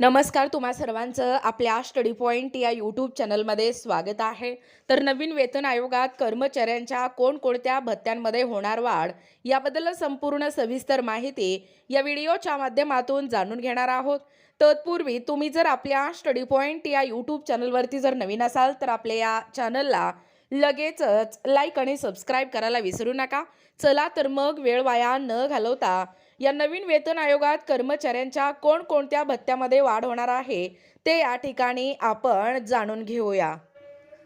नमस्कार तुम्हा सर्वांचं आपल्या स्टडी पॉईंट या यूट्यूब चॅनलमध्ये स्वागत आहे. तर नवीन वेतन आयोगात कर्मचाऱ्यांच्या कोणकोणत्या भत्त्यांमध्ये होणार वाढ याबद्दल संपूर्ण सविस्तर माहिती या व्हिडिओच्या माध्यमातून जाणून घेणार आहोत. तत्पूर्वी तुम्ही जर आपल्या स्टडी पॉईंट या यूट्यूब चॅनलवरती जर नवीन असाल तर आपल्या या चॅनलला लगेचच लाईक आणि सबस्क्राईब करायला विसरू नका. चला तर मग वेळ वाया न घालवता या नवीन वेतन आयोगात कर्मचाऱ्यांच्या कोणकोणत्या भत्त्यामध्ये वाढ होणार आहे ते या ठिकाणी आपण जाणून घेऊया.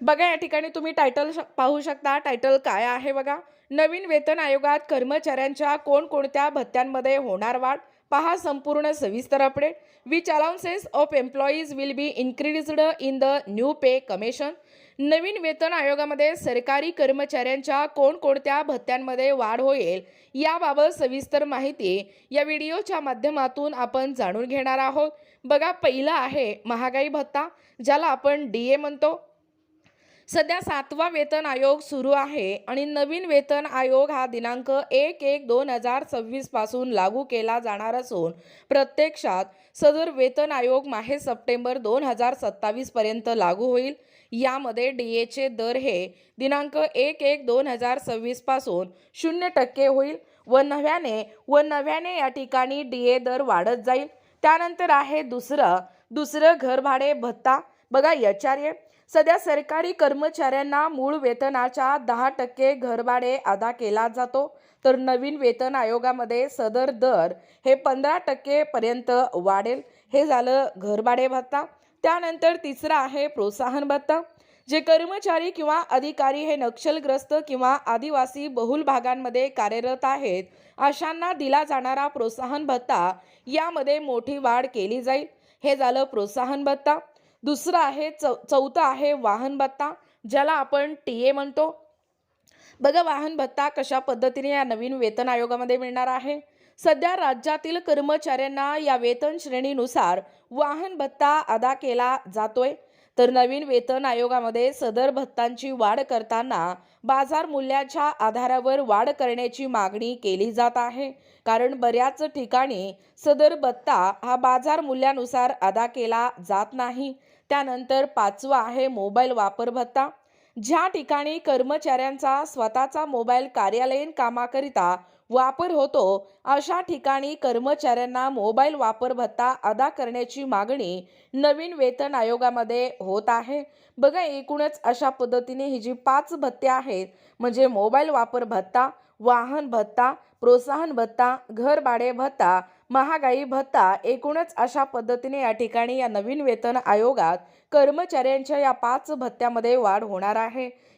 बघा या ठिकाणी तुम्ही टायटल श- पाहू शकता. टायटल काय आहे बघा? नवीन वेतन आयोगात कर्मचाऱ्यांच्या कोणकोणत्या भत्त्यांमध्ये होणार वाढ? पहा संपूर्ण सविस्तर update which allowances of employees will be increased in the new pay commission नवीन वेतन आयोगामध्ये सरकारी कर्मचाऱ्यांच्या कोणकोणत्या भत्त्यांमध्ये वाढ होईल याबाबत सविस्तर माहिती या व्हिडिओच्या माध्यमातून आपण जाणून घेणार आहोत. बघा पहिलं आहे महागाई भत्ता ज्याला आपण डी ए म्हणतो. सध्या सातवा वेतन आयोग सुरू आहे आणि नवीन वेतन आयोग हा दिनांक एक एक दोन हजार सव्वीसपासून लागू केला जाणार असून प्रत्यक्षात सदर वेतन आयोग माहे सप्टेंबर दोन हजार सत्तावीस पर्यंत लागू होईल. यामध्ये डी एचे दर हे दिनांक एक एक दोन हजार सव्वीसपासून शून्य टक्के होईल व नव्याने व नव्याने या ठिकाणी डी ए दर वाढत जाईल. त्यानंतर आहे दुसरं दुसरं घरभाडे भत्ता. बघा एच सध्या सरकारी कर्मचाऱ्यांना मूळ वेतनाच्या दहा टक्के घरभाडे अदा केला जातो. तर नवीन वेतन आयोगामध्ये सदर दर हे पंधरा टक्केपर्यंत वाढेल. हे झालं घरभाडे भत्ता. त्यानंतर तिसरं आहे प्रोत्साहन भत्ता. जे कर्मचारी किंवा अधिकारी हे नक्षलग्रस्त किंवा आदिवासी बहुल भागांमध्ये कार्यरत आहेत अशांना दिला जाणारा प्रोत्साहन भत्ता यामध्ये मोठी वाढ केली जाईल. हे झालं प्रोत्साहन भत्ता. दुसरं आहे चौ चौथं आहे वाहन भत्ता ज्याला आपण टी ए म्हणतो. बघा वाहन भत्ता कशा पद्धतीने या नवीन वेतन आयोगामध्ये मिळणार आहे? सध्या राज्यातील कर्मचाऱ्यांना या वेतन श्रेणीनुसार वाहन भत्ता अदा केला जातोय. तर नवीन वेतन आयोगामध्ये सदर भत्तांची वाढ करताना बाजार मूल्याच्या आधारावर वाढ करण्याची मागणी केली जात आहे. कारण बऱ्याच ठिकाणी सदर भत्ता हा बाजार मूल्यानुसार अदा केला जात नाही. त्यानंतर पाचवा आहे मोबाईल वापर भत्ता. ज्या ठिकाणी कर्मचाऱ्यांचा स्वतःचा मोबाईल कार्यालयीन कामाकरिता वापर होतो. अशा ठिकाणी कर्मचाऱ्यांना मोबाईल वापर भत्ता अदा करण्याची मागणी नवीन वेतन आयोगामध्ये होत आहे. बघा एकूणच अशा पद्धतीने ही जी पाच भत्ते आहेत म्हणजे मोबाईल वापर भत्ता वाहन भत्ता प्रोत्साहन भत्ता घर भाडे भत्ता महागाई भत्ता एकूणच अशा पद्धतीने या ठिकाणी या नवीन वेतन आयोगात कर्मचाऱ्यांच्या या पाच भत्त्यामध्ये वाढ होणार आहे.